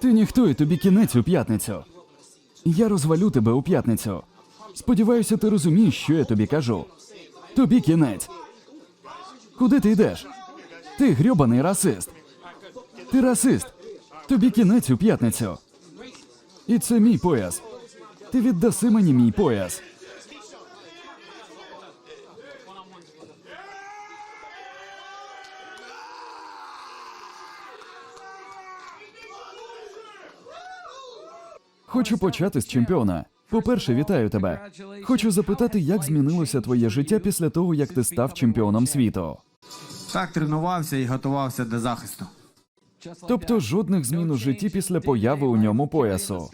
Ти ніхто і тобі кінець у п'ятницю. Я розвалю тебе у п'ятницю. Сподіваюся, ти розумієш, що я тобі кажу. Тобі кінець. Куди ти йдеш? Ти грьобаний расист. Ти расист. Тобі кінець у п'ятницю. І це мій пояс. Ти віддаси мені мій пояс. Хочу почати з чемпіона. По-перше, вітаю тебе. Хочу запитати, як змінилося твоє життя після того, як ти став чемпіоном світу. Так тренувався і готувався до захисту. Тобто жодних змін у житті після появи у ньому поясу.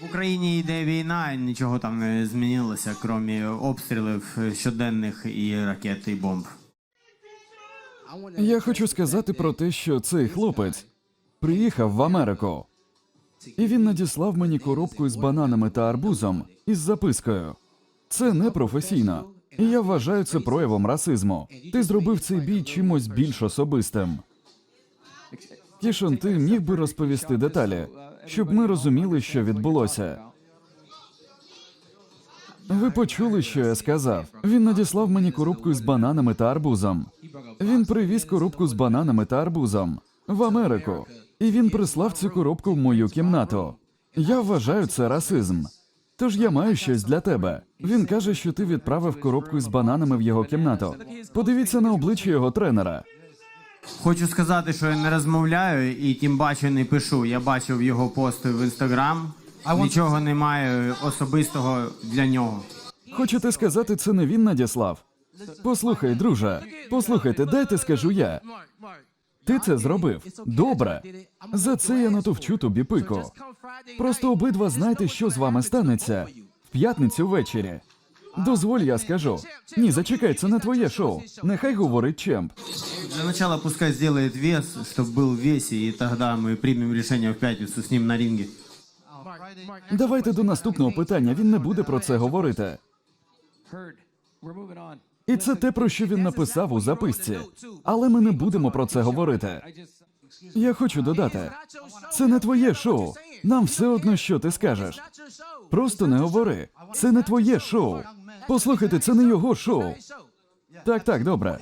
В Україні йде війна, і нічого там не змінилося, крім обстрілів щоденних і ракет і бомб. Я хочу сказати про те, що цей хлопець приїхав в Америку, і він надіслав мені коробку із бананами та арбузом із запискою. Це не професійно. І я вважаю це проявом расизму. Ти зробив цей бій чимось більш особистим. Кішон, ти міг би розповісти деталі, щоб ми розуміли, що відбулося. Ви почули, що я сказав. Він надіслав мені коробку з бананами та арбузом. Він привіз коробку з бананами та арбузом в Америку. І він прислав цю коробку в мою кімнату. Я вважаю це расизм. Тож я маю щось для тебе. Він каже, що ти відправив коробку з бананами в його кімнату. Подивіться на обличчя його тренера. Хочу сказати, що я не розмовляю і тим паче не пишу. Я бачив його пости в інстаграм. Нічого немає особистого для нього. Хочете сказати, це не він надіслав? Послухай, друже, послухайте, дайте скажу я. Ти це зробив. Добре. За це я натовчу тобі пику. Просто обидва знайте, що з вами станеться в п'ятницю ввечері. Дозволь, я скажу. Ні, зачекай, це не твоє шоу. Нехай говорить Чемп. Для начала пускай сделает вес, чтобы был в весе, и тогда мы примем решение в пятницу с ним на ринге. Давайте до наступного питання. Він не буде про це говорити. І це те, про що він написав у записці. Але ми не будемо про це говорити. Я хочу додати: це не твоє шоу. Нам все одно, що ти скажеш. Просто не говори. Це не твоє шоу. Послухайте, це не його шоу. Так, так, добре.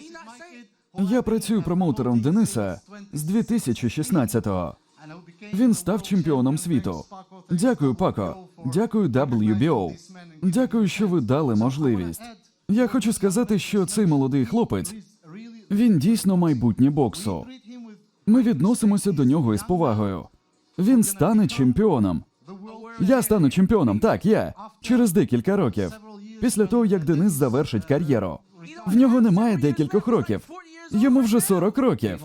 Я працюю промоутером Дениса з 2016-го. Він став чемпіоном світу. Дякую, Пако. Дякую WBO. Дякую, що ви дали можливість. Я хочу сказати, що цей молодий хлопець він дійсно майбутнє боксу. Ми відносимося до нього із повагою. Він стане чемпіоном. Я стану чемпіоном, так, я. Через декілька років. Після того, як Денис завершить кар'єру. В нього немає декількох років. Йому вже 40 років.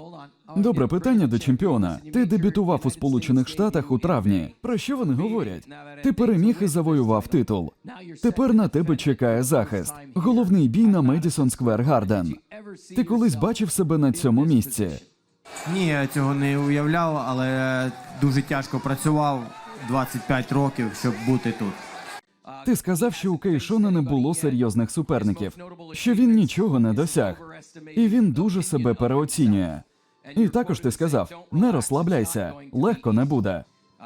Добре питання до чемпіона. Ти дебютував у Сполучених Штатах у травні. Про що вони говорять? Ти переміг і завоював титул. Тепер на тебе чекає захист. Головний бій на Медісон Сквер Гарден. Ти колись бачив себе на цьому місці? Ні, я цього не уявляв, але дуже тяжко працював 25 років, щоб бути тут. Ти сказав, що у Кейшона не було серйозних суперників, що він нічого не досяг, і він дуже себе переоцінює. І також ти сказав: не розслабляйся, легко не буде.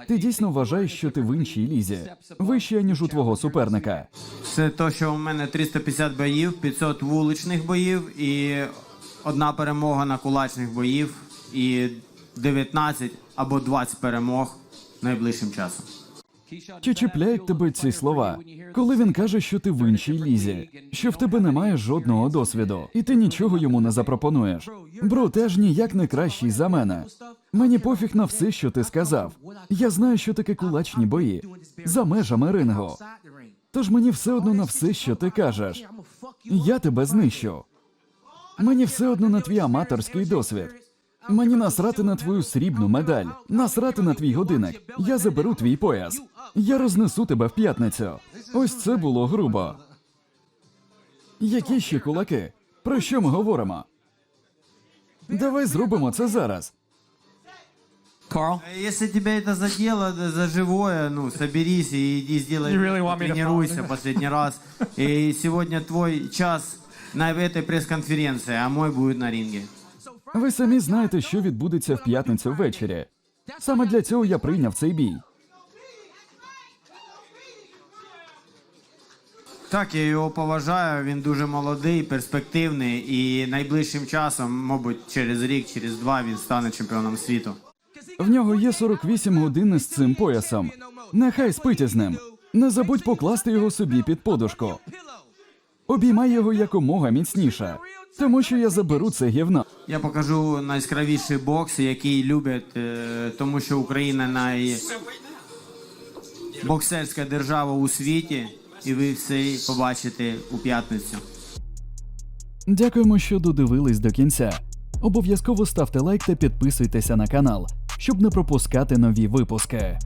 Ти дійсно вважаєш, що ти в іншій лізі, вище ніж у твого суперника. Це то, що у мене 350 боїв, 500 вуличних боїв і одна перемога на кулачних боїв, і 19 або 20 перемог найближчим часом. Чи чіпляють тебе ці слова, коли він каже, що ти в іншій лізі, що в тебе немає жодного досвіду, і ти нічого йому не запропонуєш? Бро, теж ніяк не кращий за мене. Мені пофіг на все, що ти сказав. Я знаю, що таке кулачні бої за межами рингу. Тож мені все одно на все, що ти кажеш. Я тебе знищу. Мені все одно на твій аматорський досвід. Мені насрати на твою срібну медаль, насрати на твій годинник. Я заберу твій пояс. Я рознесу тебе в п'ятницю. Ось це було грубо. Які ще кулаки? Про що ми говоримо? Давай зробимо це зараз. Carl? Если тебя это задело за живое, ну, соберись и иди сделай, really тренируйся последний раз. И сегодня твой час на этой пресс-конференции, а мой будет на ринге. Ви самі знаєте, що відбудеться в п'ятницю ввечері. Саме для цього я прийняв цей бій. Так, я його поважаю. Він дуже молодий, перспективний, і найближчим часом, мабуть, через рік, через два він стане чемпіоном світу. В нього є 48 годин з цим поясом. Нехай спить із ним. Не забудь покласти його собі під подушку. Обіймай його якомога міцніше, тому що я заберу це гівно. Я покажу найскравіший бокс, який люблять, е, тому що Україна найбоксерська держава у світі, і ви все побачите у п'ятницю. Дякуємо, що додивились до кінця. Обов'язково ставте лайк та підписуйтеся на канал, щоб не пропускати нові випуски.